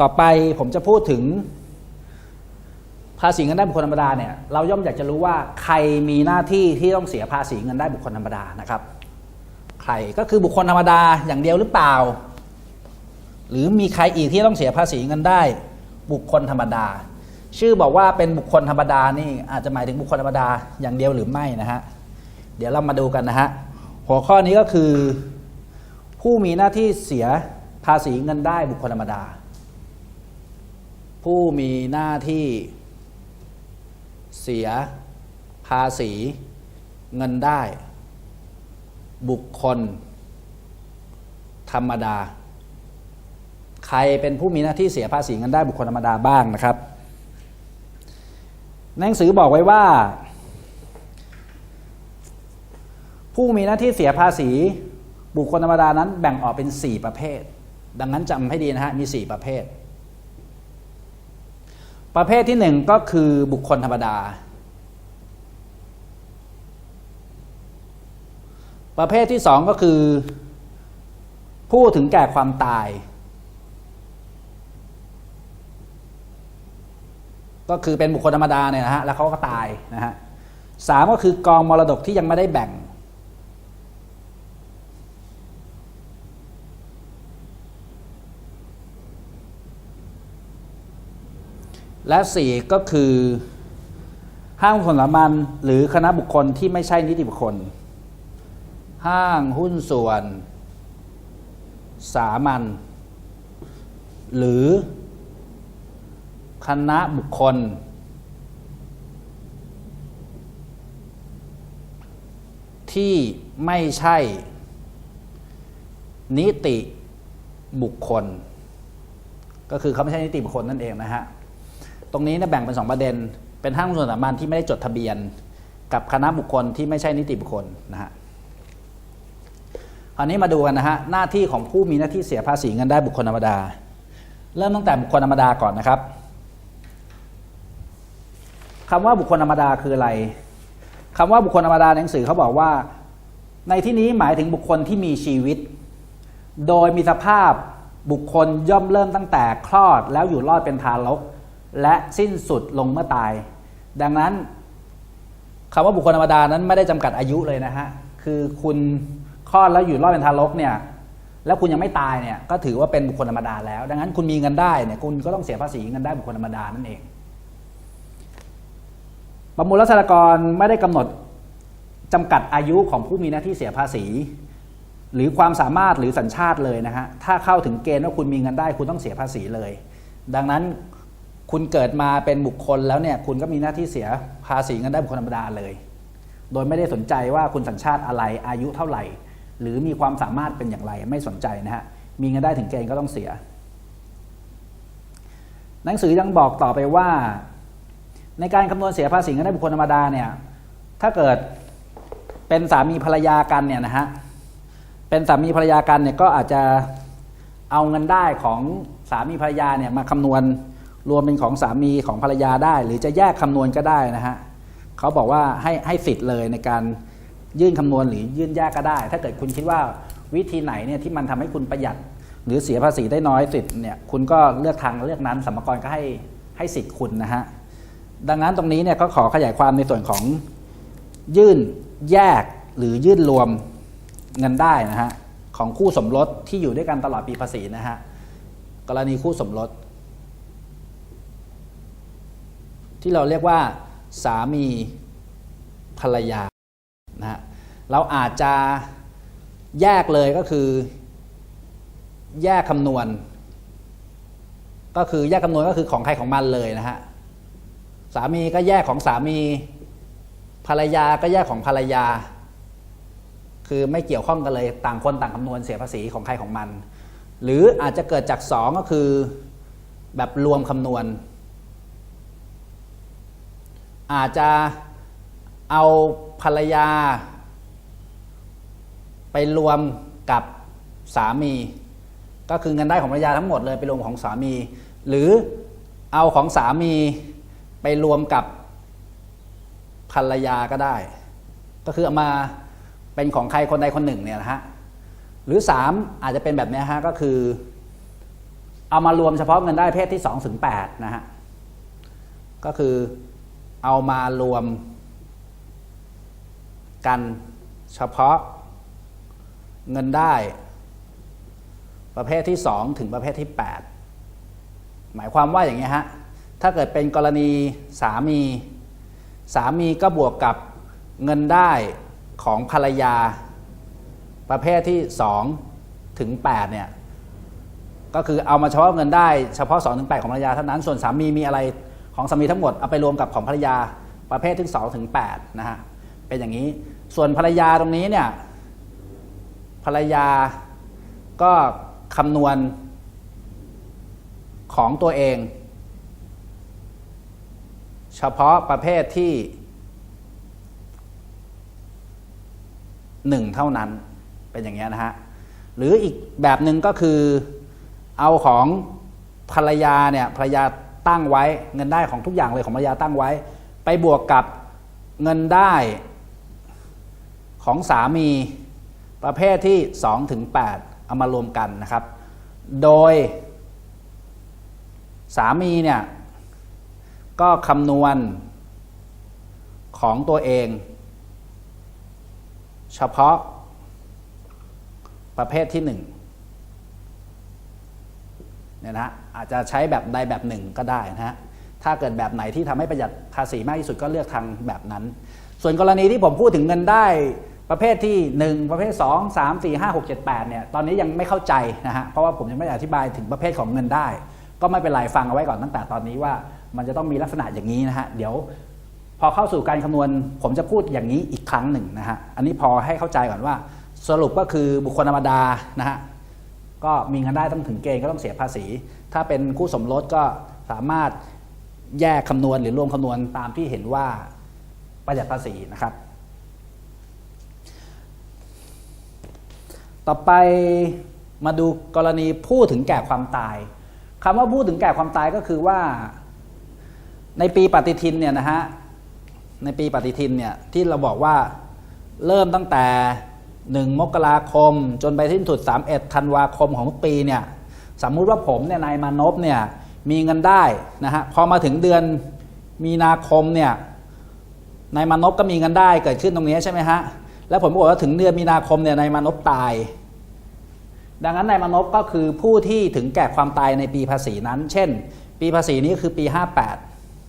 ต่อไปผมจะพูดถึง ภาษีเงินได้บุคคลธรรมดาเนี่ยเราย่อมอยากจะรู้ว่าใครมีหน้าที่ที่ต้องเสียภาษีเงินได้บุคคลธรรมดานะครับ ใครก็คือบุคคลธรรมดาอย่างเดียวหรือเปล่า หรือมีใครอีกที่ต้องเสียภาษีเงินได้บุคคลธรรมดา ชื่อบอกว่าเป็นบุคคลธรรมดานี่อาจจะหมายถึงบุคคลธรรมดาอย่างเดียวหรือไม่นะฮะเดี๋ยวเรามาดูกันนะฮะหัวข้อนี้ก็คือ ผู้มีหน้าที่เสียภาษีเงินได้บุคคลธรรมดา ผู้มีหน้าที่เสียภาษีเงินได้ บุคคล ธรรมดา ใครเป็นผู้มีหน้าที่เสียภาษีเงินได้บุคคลธรรมดาบ้างนะครับหนังสือบอกไว้ว่า ผู้มีหน้าที่เสียภาษีบุคคลธรรมดานั้นแบ่งออกเป็น 4 ประเภท ดังนั้นจำให้ดีนะฮะมี 4 ประเภท ประเภทที่1ก็คือบุคคลธรรมดา ประเภทที่2ก็คือ ผู้ถึงแก่ความตาย ก็คือเป็นบุคคลธรรมดาเนี่ยนะฮะแล้วเขาก็ตายนะฮะสามก็คือกองมรดกที่ยังไม่ได้แบ่ง และสี่ก็คือห้างผลมันหรือคณะบุคคลที่ไม่ใช่นิติบุคคล ห้างหุ้นส่วน สามัญหรือคณะบุคคล ที่ไม่ใช่ นิติบุคคล ก็คือเขาไม่ใช่นิติบุคคลนั่นเองนะฮะ ตรงนี้เนี่ยแบ่งเป็นสองประเด็น เป็นห้างส่วนสามัญที่ไม่ได้จดทะเบียน กับคณะบุคคลที่ไม่ใช่นิติบุคคลนะฮะคราวนี้มาดูกันนะฮะหน้าที่ของผู้มีหน้าที่เสียภาษีเงินได้บุคคลธรรมดา เริ่มตั้งแต่บุคคลธรรมดาก่อนนะครับคำว่าบุคคลธรรมดาคืออะไรคำว่าบุคคลธรรมดาในหนังสือเขาบอกว่า ในที่นี้หมายถึงบุคคลที่มีชีวิต โดยมีสภาพบุคคลย่อมเริ่มตั้งแต่คลอดแล้วอยู่รอดเป็นทารก และสิ้นสุดลงเมื่อตาย ดังนั้นคำว่าบุคคลธรรมดานั้นไม่ได้จำกัดอายุเลยนะฮะ คือคุณคลอดแล้วอยู่รอดเป็นทารกเนี่ย แล้วคุณยังไม่ตายเนี่ยก็ถือว่าเป็นบุคคลธรรมดาแล้ว ดังนั้นคุณมีเงินได้เนี่ยคุณก็ต้องเสียภาษีเงินได้บุคคลธรรมดานั่นเอง ประมวลรัษฎากรไม่ได้กำหนดจำกัดอายุของผู้มีหน้าที่เสียภาษี หรือความสามารถหรือสัญชาติเลยนะฮะ ถ้าเข้าถึงเกณฑ์ว่าคุณมีเงินได้คุณต้องเสียภาษีเลย ดังนั้น คุณเกิดมาเป็นบุคคลแล้วเนี่ยคุณก็มีหน้าที่เสียภาษีเงินได้บุคคลธรรมดาเลย โดยไม่ได้สนใจว่าคุณสัญชาติอะไรอายุเท่าไหร่ หรือมีความสามารถเป็นอย่างไรไม่สนใจนะฮะมีเงินได้ถึงเกณฑ์ก็ต้องเสีย หนังสือยังบอกต่อไปว่า ในการคำนวณเสียภาษีเงินได้บุคคลธรรมดาเนี่ยถ้าเกิดเป็นสามีภรรยากันเนี่ยนะฮะเป็นสามีภรรยากันเนี่ยก็อาจจะเอาเงินได้ของสามีภรรยาเนี่ยมาคำนวณ รวมเป็นของสามีของภรรยาได้ หรือจะแยกคำนวณก็ได้นะฮะเขาบอกว่าให้ให้สิทธิ์เลยในการยื่นคำนวณหรือยื่นแยกก็ได้ ถ้าเกิดคุณคิดว่าวิธีไหนเนี่ยที่มันทำให้คุณประหยัด หรือเสียภาษีได้น้อยสิทธิ์เนี่ยคุณก็เลือกทางเลือกนั้นสมภากรก็ให้ให้สิทธิ์คุณนะฮะดังนั้นตรงนี้เนี่ยก็ขอขยายความในส่วนของยื่นแยกหรือยื่นรวมเงินได้นะฮะของคู่สมรสที่อยู่ด้วยกันตลอดปีภาษีนะฮะกรณีคู่สมรส ที่เราเรียกว่าสามีภรรยานะเราอาจจะแยกเลยก็คือ แยกคำนวณ ก็คือแยกคำนวณก็คือของใครของมันเลยนะฮะสามีก็แยกของสามี ภรรยาก็แยกของภรรยา คือไม่เกี่ยวข้องกันเลยต่างคนต่างคำนวณเสียภาษีของใครของมัน หรืออาจจะเกิดจากสองก็คือแบบรวมคำนวณ อาจจะเอาภรรยา ไปรวมกับสามี ก็คือเงินได้ของภรรยาทั้งหมดเลยไปรวมของสามี หรือเอาของสามีไปรวมกับภรรยาก็ได้ ก็คือเอามาเป็นของใครคนใดคนหนึ่งเนี่ยนะฮะหรือสามอาจจะเป็นแบบนี้ฮะก็คือ เอามารวมเฉพาะเงินได้เพศที่2ถึง8นะฮะก็คือ เอามารวมกันเฉพาะเงินได้ ประเภทที่ 2 ถึงประเภทที่ 8 หมายความว่าอย่างนี้ฮะ ถ้าเกิดเป็นกรณีสามี สามีก็บวกกับเงินได้ของภรรยา ประเภทที่ 2 ถึง8เนี่ยก็คือเอามาเฉพาะเงินได้เฉพาะ2ถึง8ของภรรยาเท่านั้นส่วนสามีมีอะไร ของสามีทั้งหมดเอาไปรวมกับของภรรยาประเภทที่2ถึง8นะฮะเป็นอย่างนี้ส่วนภรรยาตรงนี้เนี่ยภรรยาก็คำนวณของตัวเอง เฉพาะประเภทที่หนึ่งเท่านั้นเป็นอย่างนี้ยนะฮะหรืออีกแบบหนึ่งก็คือเอาของภรรยาเนี่ยภรรยา ตั้งไว้เงินได้ของทุกอย่างเลยของภรรยาตั้งไว้ ไปบวกกับเงินได้ของสามีประเภทที่2ถึง8เอามารวมกันนะครับ โดย สามีเนี่ยก็คำนวณของตัวเอง เฉพาะประเภทที่หนึ่ง เนี่ยนะอาจจะใช้แบบใดแบบหนึ่งก็ได้นะฮะถ้าเกิดแบบไหนที่ทำให้ประหยัดภาษีมากที่สุดก็เลือกทางแบบนั้น ส่วนกรณีที่ผมพูดถึงเงินได้ประเภทที่ 1 ประเภท 2 3 4 5 6 7 8เนี่ยตอนนี้ยังไม่เข้าใจนะฮะเพราะว่าผมยังไม่อธิบายถึงประเภทของเงินได้ ก็ไม่เป็นไรฟังเอาไว้ก่อนตั้งแต่ตอนนี้ว่ามันจะต้องมีลักษณะอย่างนี้นะฮะเดี๋ยวพอเข้าสู่การคำนวณ ผมจะพูดอย่างนี้อีกครั้งหนึ่งนะฮะอันนี้พอให้เข้าใจก่อนว่า สรุปก็คือบุคคลธรรมดานะฮะ ก็มีเงินได้ต้องถึงเกณฑ์ก็ต้องเสียภาษี ถ้าเป็นคู่สมรสก็สามารถแยกคำนวณหรือรวมคำนวณตามที่เห็นว่าประหยัดภาษีนะครับ ต่อไปมาดูกรณีผู้ถึงแก่ความตายคำว่าผู้ถึงแก่ความตายก็คือว่า ในปีปฏิทินเนี่ยนะฮะในปีปฏิทินเนี่ยที่เราบอกว่าเริ่มตั้งแต่ 1 มกราคม จนไปสิ้นสุด 31 ธันวาคมของทุกปีเนี่ยสมมุติว่าผมเนี่ยนายมานพเนี่ยมีเงินได้นะฮะพอมาถึงเดือนมีนาคมเนี่ยนายมานพก็มีเงินได้เกิดขึ้นตรงนี้ใช่ไหมฮะแล้วผมบอกว่าถึงเดือนมีนาคมเนี่ยนายมานพตาย ดังนั้นนายมานพก็คือผู้ที่ถึงแก่ความตายในปีภาษีนั้น เช่น ปีภาษีนี้คือปี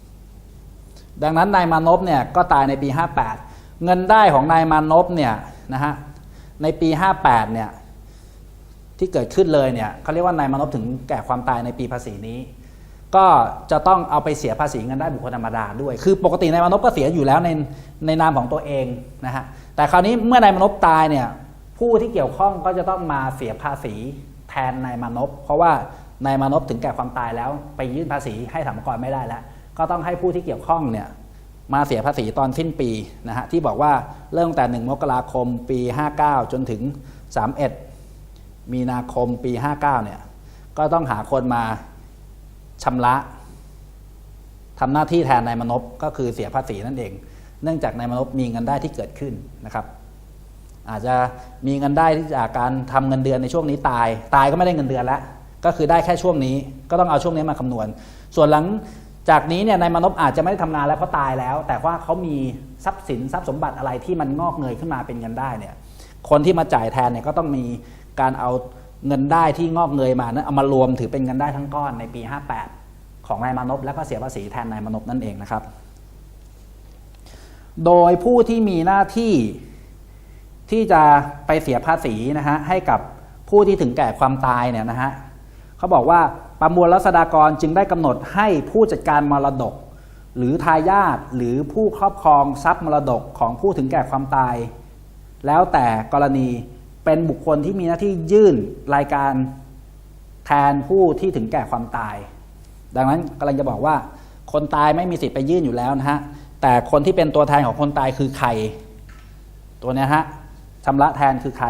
58 ดังนั้นนายมานพเนี่ยก็ตายในปี 58 เงินได้ของนายมานพเนี่ยนะฮะ ในปี 58 เนี่ยที่เกิดขึ้นเลยเนี่ยเขาเรียกว่านายมานพถึงแก่ความตายในปีภาษีนี้ ก็จะต้องเอาไปเสียภาษีเงินได้บุคคลธรรมดาด้วย คือปกตินายมานพก็เสียอยู่แล้วในในนามของตัวเองนะฮะแต่คราวนี้เมื่อนายมานพตายเนี่ยผู้ที่เกี่ยวข้องก็จะต้องมาเสียภาษีแทนนายมานพเพราะว่านายมานพถึงแก่ความตายแล้ว ไปยื่นภาษีให้สรรพากรไม่ได้แล้ว ก็ต้องให้ผู้ที่เกี่ยวข้องเนี่ย มาเสียภาษีตอนสิ้นปีนะฮะที่บอกว่าเริ่มตั้งแต่ 1 มกราคมปี 59 จนถึง 31 มีนาคมปี 59 เนี่ยก็ต้องหาคนมาชำระทำหน้าที่แทนนายมนพก็คือเสียภาษีนั่นเอง เนื่องจากนายมนพมีเงินได้ที่เกิดขึ้นนะครับ อาจจะมีเงินได้จากการทำเงินเดือนในช่วงนี้ตาย ตายก็ไม่ได้เงินเดือนแล้วก็คือได้แค่ช่วงนี้ ก็ต้องเอาช่วงนี้มาคำนวณ ส่วนหลัง จากนี้เนี่ยนายมนพอาจจะไม่ได้ทำงานแล้วเพราะตายแล้ว แต่ว่าเขามีทรัพย์สินทรัพย์สมบัติอะไรที่มันงอกเงยขึ้นมาเป็นเงินได้เนี่ยคนที่มาจ่ายแทนเนี่ยก็ต้องมีการเอาเงินได้ที่งอกเงยมานั้นเอามารวมถือเป็นเงินได้ทั้งก้อนในปี 58 ของนายมานพแล้วก็เสียภาษีแทนนายมานพนั่นเองนะครับ โดยผู้ที่มีหน้าที่ที่จะไปเสียภาษีนะฮะให้กับผู้ที่ถึงแก่ความตายเนี่ยนะฮะ เขาบอกว่าประมวลรัษฎากรจึงได้กำหนดให้ผู้จัดการมรดก หรือทายาทหรือผู้ครอบครองทรัพย์มรดกของผู้ถึงแก่ความตาย แล้วแต่กรณีเป็นบุคคลที่มีหน้าที่ยื่นรายการแทนผู้ที่ถึงแก่ความตาย ดังนั้นกำลังจะบอกว่า คนตายไม่มีสิทธิ์ไปยื่นอยู่แล้วนะฮะแต่คนที่เป็นตัวแทนของคนตายคือใคร ตัวนี้ฮะชำระแทนคือใคร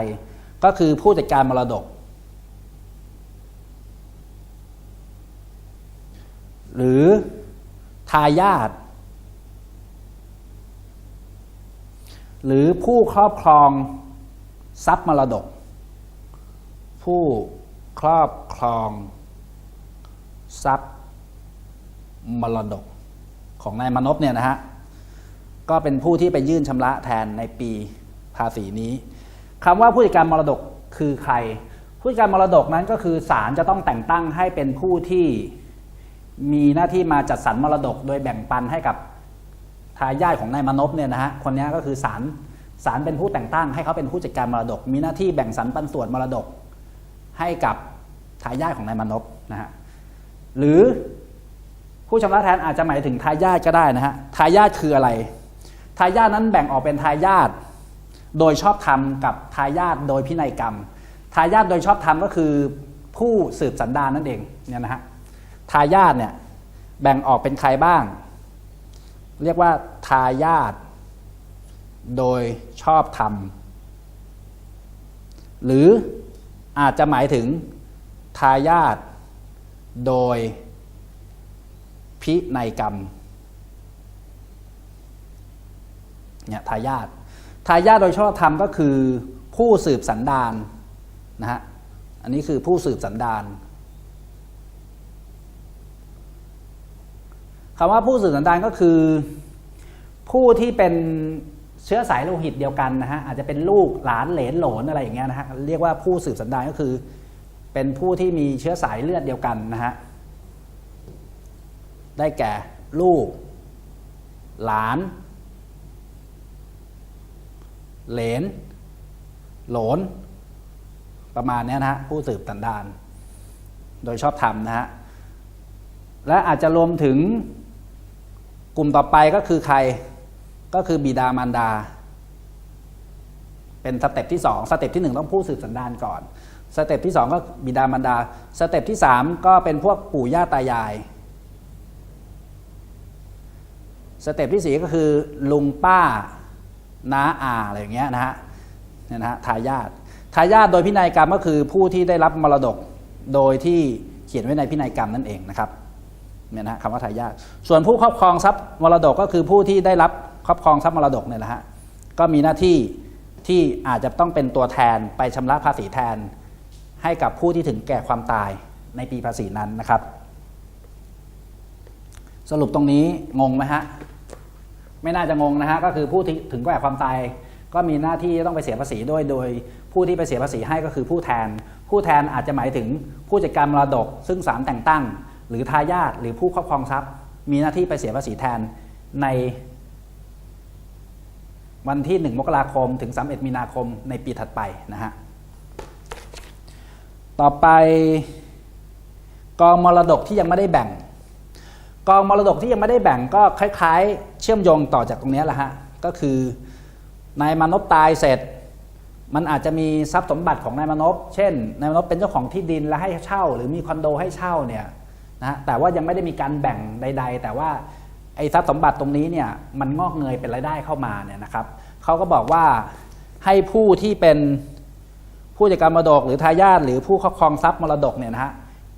ก็คือผู้จัดการมรดก หรือทายาทหรือผู้ครอบครองทรัพย์มรดก ผู้ครอบครองทรัพย์มรดกของนายมนพเนี่ยนะฮะก็เป็นผู้ที่ไปยื่นชำระแทนในปีภาษีนี้คำว่าผู้จัดการมรดกคือใคร ผู้จัดการมรดกนั้นก็คือศาลจะต้องแต่งตั้งให้เป็นผู้ที่ มีหน้าที่มาจัดสรรมรดก โดยแบ่งปันให้กับทายาทของนายมนพเนี่ยนะฮะคนนี้ก็คือศาลศาลเป็นผู้แต่งตั้งให้เขาเป็นผู้จัดการมรดก มีหน้าที่แบ่งสรรปันส่วนมรดก ให้กับทายาทของนายมนพนะฮะหรือผู้ชำระแทนอาจจะหมายถึงทายาทก็ได้นะฮะทายาทคืออะไร ทายาทนั้นแบ่งออกเป็นทายาทโดยชอบธรรมกับทายาทโดยพินัยกรรม ทายาทโดยชอบธรรมก็คือผู้สืบสันดานนั่นเองเนี่ยนะฮะ ทายาทเนี่ยแบ่งออกเป็นใครบ้าง เรียกว่าทายาทโดยชอบธรรม หรืออาจจะหมายถึงทายาทโดยพินัยกรรมเนี่ยทายาททายาทโดยชอบธรรมก็คือผู้สืบสันดานนะฮะอันนี้คือผู้สืบสันดาน คำว่าผู้สืบสันดานก็คือ ผู้ที่เป็นเชื้อสายโลหิตเดียวกันนะฮะอาจจะเป็นลูกหลานเหลนโหลนอะไรอย่างเงี้ยนะฮะเรียกว่าผู้สืบสันดานก็คือ เป็นผู้ที่มีเชื้อสายเลือดเดียวกันนะฮะได้แก่ลูก หลาน เหลน โหลน ประมาณเนี้ยนะฮะผู้สืบสันดาน โดยชอบธรรมนะฮะและอาจจะรวมถึง กลุ่มต่อไปก็คือใครก็คือบิดามารดา เป็นสเต็ปที่สองสเต็ปที่หนึ่งต้องผู้สืบสันดานก่อนสเต็ปที่สองก็บิดามารดาสเต็ปที่สามก็เป็นพวกปู่ย่าตายายสเต็ปที่สี่ก็คือลุงป้าน้าอาอะไรอย่างเงี้ยนะฮะเนี่ยนะฮะทายาททายาทโดยพินัยกรรมก็คือผู้ที่ได้รับมรดกโดยที่เขียนไว้ในพินัยกรรมนั่นเองนะครับ เนี่ยนะคำว่าทายาทส่วนผู้ครอบครองทรัพย์มรดกก็คือผู้ที่ได้รับครอบครองทรัพย์มรดกเนี่ยนะฮะก็มีหน้าที่ที่อาจจะต้องเป็นตัวแทนไปชำระภาษีแทน ให้กับผู้ที่ถึงแก่ความตายในปีภาษีนั้นนะครับ สรุปตรงนี้งงไหมฮะไม่น่าจะงงนะฮะก็คือผู้ที่ถึงแก่ความตาย ก็มีหน้าที่ต้องไปเสียภาษีด้วยโดยผู้ที่ไปเสียภาษีให้ก็คือผู้แทน ผู้แทนอาจจะหมายถึงผู้จัดการมรดก ซึ่งศาลแต่งตั้ง หรือทายาทหรือผู้ครอบครองทรัพย์ มีหน้าที่ไปเสียภาษีแทนใน วันที่ 1 มกราคมถึง 31 มีนาคมในปีถัดไปนะฮะต่อไปกองมรดกที่ยังไม่ได้แบ่ง กองมรดกที่ยังไม่ได้แบ่งก็คล้ายๆ เชื่อมโยงต่อจากตรงนี้แหละฮะก็คือนายมานพตายเสร็จ มันอาจจะมีทรัพย์สมบัติของนายมานพเช่นนายมานพเป็นเจ้าของที่ดินและให้เช่า หรือมีคอนโดให้เช่าเนี่ย นะแต่ว่ายังไม่ได้มีการแบ่งใด ๆ แต่ว่าไอ้ทรัพย์สมบัติตรงนี้เนี่ยมันงอกเงยเป็นรายได้เข้ามาเนี่ยนะครับเขาก็บอกว่าให้ผู้ที่เป็นผู้จัดการมรดกหรือทายาทหรือผู้ครอบครองทรัพย์มรดกเนี่ยนะฮะ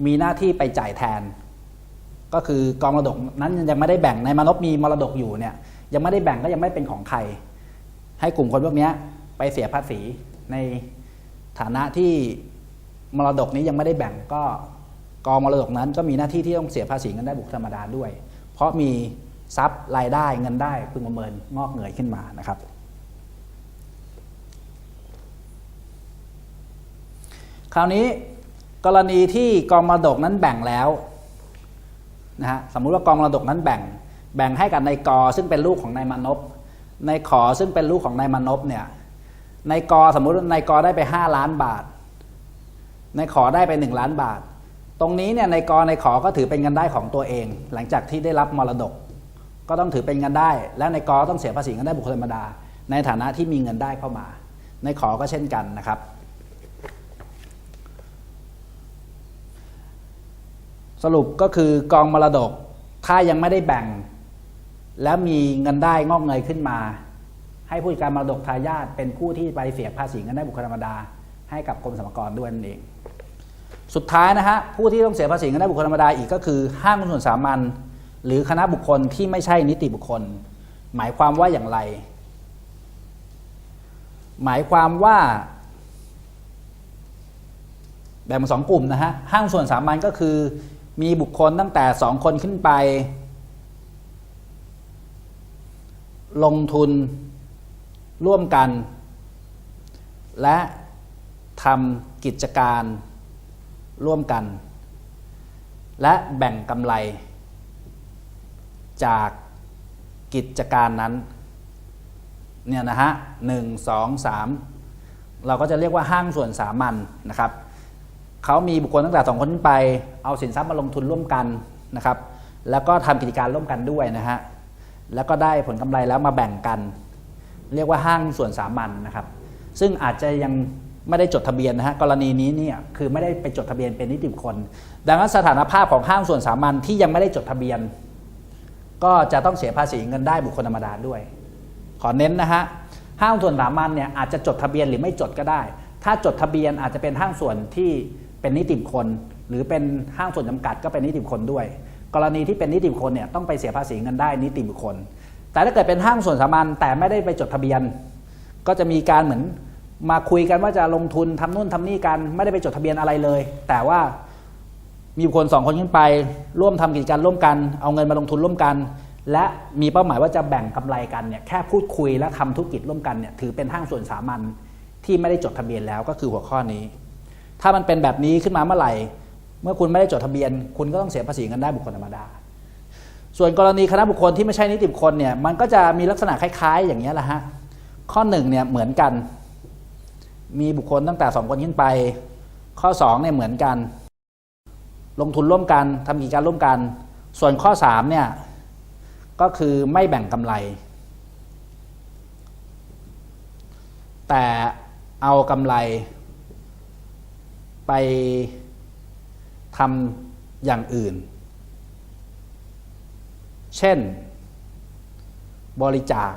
มีหน้าที่ไปจ่ายแทน ก็คือกองมรดกนั้นยังไม่ได้แบ่งในมนพมีมรดกอยู่เนี่ยยังไม่ได้แบ่งก็ยังไม่เป็นของใคร ให้กลุ่มคนพวกนี้ไปเสียภาษีในฐานะที่มรดกนี้ยังไม่ได้แบ่งก็ กองมรดกนั้นก็มีหน้าที่ที่ต้องเสียภาษีเงินได้บุคคลธรรมดาด้วย เพราะมีทรัพย์รายได้เงินได้พึงประเมินงอกเงยขึ้นมานะครับ คราวนี้กรณีที่กองมรดกนั้นแบ่งแล้วนะฮะสมมุติว่ากองมรดกนั้นแบ่ง แบ่งให้กับนายกซึ่งเป็นลูกของนายมานพนายขอซึ่งเป็นลูกของนายมานพเนี่ยนายกสมมุติว่านายกได้ไป 5 ล้านบาทนายขอได้ไป 1 ล้านบาท ตรงนี้เนี่ยในายกนขอก็ถือเป็นเงินได้ของตัวเอง หลังจากที่ได้รับมรดก ก็ต้องถือเป็นเงินได้ และในายกต้องเสียภาษีเงินได้บุคคลธรรมดา ในฐานะที่มีเงินได้เข้ามา ในขอก็เช่นกันนะครับ สรุปก็คือกองมรดกถ้ายังไม่ได้แบ่ง แล้วมีเงินได้งอกเงยขึ้นมา ให้ผู้จัดการมรดกทายาทเป็นผู้ที่ไปเสียภาษีเงินได้บุคคลธรรมดา ให้กับกรมสรรพากรด้วยนั่นเอง สุดท้ายนะฮะผู้ที่ต้องเสียภาษีเงินได้บุคคลธรรมดาอีกก็คือห้างหุ้นส่วนสามัญหรือคณะบุคคลที่ไม่ใช่นิติบุคคล หมายความว่าอย่างไร หมายความว่า แบ่งเป็นสองกลุ่มนะฮะห้างส่วนสามัญก็คือ มีบุคคลตั้งแต่สองคนขึ้นไป ลงทุนร่วมกัน และทำกิจการ ร่วมกัน และแบ่งกำไร จากกิจการนั้นเนี่ยนะฮะหนึ่งสองสามเราก็จะเรียกว่าห้างส่วนสามัญนะครับเขามีบุคคลตั้งแต่สองคนขึ้นไป เอาสินทรัพย์มาลงทุนร่วมกันนะครับ แล้วก็ทำกิจการร่วมกันด้วยนะฮะแล้วก็ได้ผลกำไรแล้วมาแบ่งกัน เรียกว่าห้างส่วนสามัญนะครับ ซึ่งอาจจะยัง ไม่ได้จดทะเบียนนะฮะกรณีนี้เนี่ยคือไม่ได้ไปจดทะเบียนเป็นนิติบุคคล ดังนั้นสถานภาพของห้างส่วนสามัญที่ยังไม่ได้จดทะเบียน ก็จะต้องเสียภาษีเงินได้บุคคลธรรมดาด้วย ขอเน้นนะฮะห้างส่วนสามัญเนี่ยอาจจะจดทะเบียนหรือไม่จดก็ได้ ถ้าจดทะเบียนอาจจะเป็นห้างส่วนที่เป็นนิติบุคคล หรือเป็นห้างส่วนจำกัดก็เป็นนิติบุคคลด้วย กรณีที่เป็นนิติบุคคลเนี่ยต้องไปเสียภาษีเงินได้นิติบุคคล แต่ถ้าเกิดเป็นห้างส่วนสามัญแต่ไม่ได้ไปจดทะเบียน ก็จะมีการเหมือน มาคุยกันว่าจะลงทุนทำนู่นทำนี่กัน ไม่ได้ไปจดทะเบียนอะไรเลย แต่ว่ามีบุคคลสองคนขึ้นไป ร่วมทำกิจการร่วมกัน เอาเงินมาลงทุนร่วมกัน และมีเป้าหมายว่าจะแบ่งกำไรกันเนี่ยแค่พูดคุยและทำธุรกิจร่วมกันเนี่ยถือเป็นห้างส่วนสามัญที่ไม่ได้จดทะเบียนแล้วก็คือหัวข้อนี้ ถ้ามันเป็นแบบนี้ขึ้นมาเมื่อไหร่ เมื่อคุณไม่ได้จดทะเบียน คุณก็ต้องเสียภาษีเงินได้บุคคลธรรมดา ส่วนกรณีคณะบุคคลที่ไม่ใช่นิติบุคคลเนี่ยมันก็จะมีลักษณะคล้าย ๆ อย่างนี้แหละฮะข้อหนึ่งเนี่ยเหมือนกัน มีบุคคลตั้งแต่สองคนขึ้นไป ข้อสองเนี่ยเหมือนกัน ลงทุนร่วมกันทำกิจการร่วมกัน ส่วนข้อ3เนี่ยก็คือไม่แบ่งกำไร แต่เอากำไร ไปทำอย่างอื่น เช่น บริจาค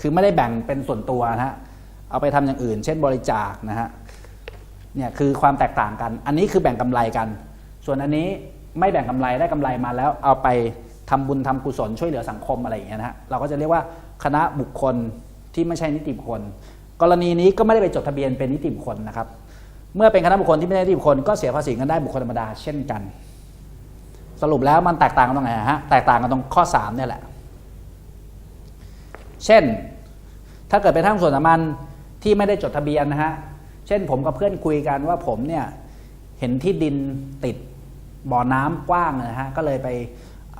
คือไม่ได้แบ่งเป็นส่วนตัวนะฮะ เอาไปทำอย่างอื่น เช่นบริจาคนะฮะเนี่ยคือความแตกต่างกัน อันนี้คือแบ่งกำไรกัน ส่วนอันนี้ไม่แบ่งกำไรได้กำไรมาแล้ว เอาไปทำบุญทำกุศลช่วยเหลือสังคมอะไรอย่างเงี้ยนะฮะเราก็จะเรียกว่าคณะบุคคลที่ไม่ใช่นิติบุคคล กรณีนี้ก็ไม่ได้ไปจดทะเบียนเป็นนิติบุคคลนะครับ เมื่อเป็นคณะบุคคลที่ไม่ใช่นิติบุคคลก็เสียภาษีกันได้บุคคลธรรมดาเช่นกัน สรุปแล้วมันแตกต่างกันตรงไหนฮะแตกต่างกันตรงข้อ3เนี่ยแหละ เช่น ถ้าเกิดเป็นห้างส่วนสามัญ ที่ไม่ได้จดทะเบียนนะฮะ เช่นผมกับเพื่อนคุยกันว่าผมเนี่ยเห็นที่ดินติดบ่อน้ำกว้างนะฮะ ก็เลยไป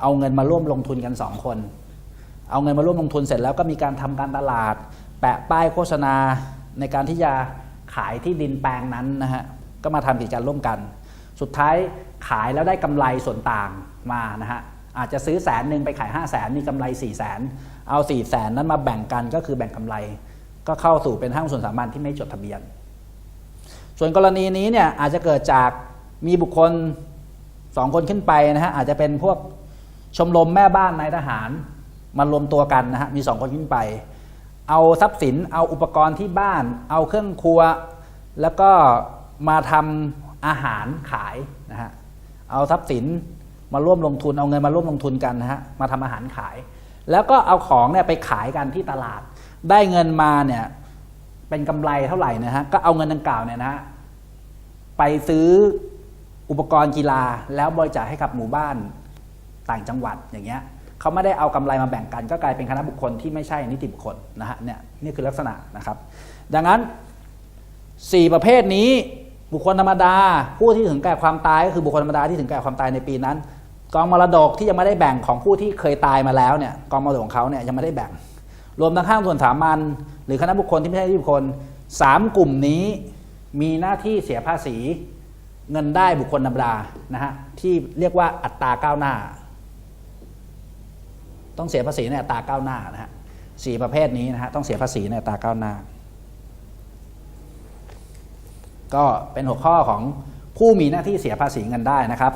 เอาเงินมาร่วมลงทุนกันสองคน เอาเงินมาร่วมลงทุนเสร็จแล้วก็มีการทำการตลาด แปะป้ายโฆษณาในการที่จะขายที่ดินแปลงนั้นนะฮะ ก็มาทำกิจการร่วมกัน สุดท้ายขายแล้วได้กำไรส่วนต่างมานะฮะ อาจจะซื้อแสนหนึ่งไปขาย 5 0 0แสนมีกำไร4ี่แสนเอา4ี่แสนนั้นมาแบ่งกันก็คือแบ่งกำไร ก็เข้าสู่เป็นห้างส่วนสามัญที่ไม่จดทะเบียน ส่วนกรณีนี้เนี่ยอาจจะเกิดจากมีบุคคลสองคนขึ้นไปนะฮะอาจจะเป็นพวกชมรมแม่บ้านนายทหารมารวมตัวกันนะฮะมีสองคนขึ้นไป เอาทรัพย์สินเอาอุปกรณ์ที่บ้าน เอาเครื่องครัว แล้วก็มาทำอาหารขายนะฮะเอาทรัพย์สินมาร่วมลงทุนเอาเงินมาร่วมลงทุนกันนะฮะมาทำอาหารขาย แล้วก็เอาของเนี่ยไปขายกันที่ตลาด ได้เงินมาเนี่ยเป็นกำไรเท่าไหร่นะฮะก็เอาเงินดังกล่าวเนี่ยนะฮะไปซื้ออุปกรณ์กีฬาแล้วบริจาคให้กับหมู่บ้านต่างจังหวัดอย่างเงี้ยเขาไม่ได้เอากำไรมาแบ่งกัน ก็กลายเป็นคณะบุคคลที่ไม่ใช่นิติบุคคลนะฮะเนี่ยนี่คือลักษณะนะครับ ดังนั้น 4 ประเภทนี้บุคคลธรรมดา ผู้ที่ถึงแก่ความตายก็คือบุคคลธรรมดาที่ถึงแก่ความตายในปีนั้น กองมรดกที่ยังไม่ได้แบ่งของผู้ที่เคยตายมาแล้วเนี่ยกองมรดกของเขาเนี่ยยังไม่ได้แบ่ง รวมทั้งข้างส่วนสามัญหรือคณะบุคคลที่ไม่ใช่นิติบุคคลสามกลุ่มนี้มีหน้าที่เสียภาษี เงินได้บุคคลธรรมดานะฮะที่เรียกว่าอัตราก้าวหน้า ต้องเสียภาษีในอัตราก้าวหน้านะฮะสี่ประเภทนี้นะฮะต้องเสียภาษีในอัตราก้าวหน้า ก็เป็นหัวข้อของผู้มีหน้าที่เสียภาษีเงินได้นะครับ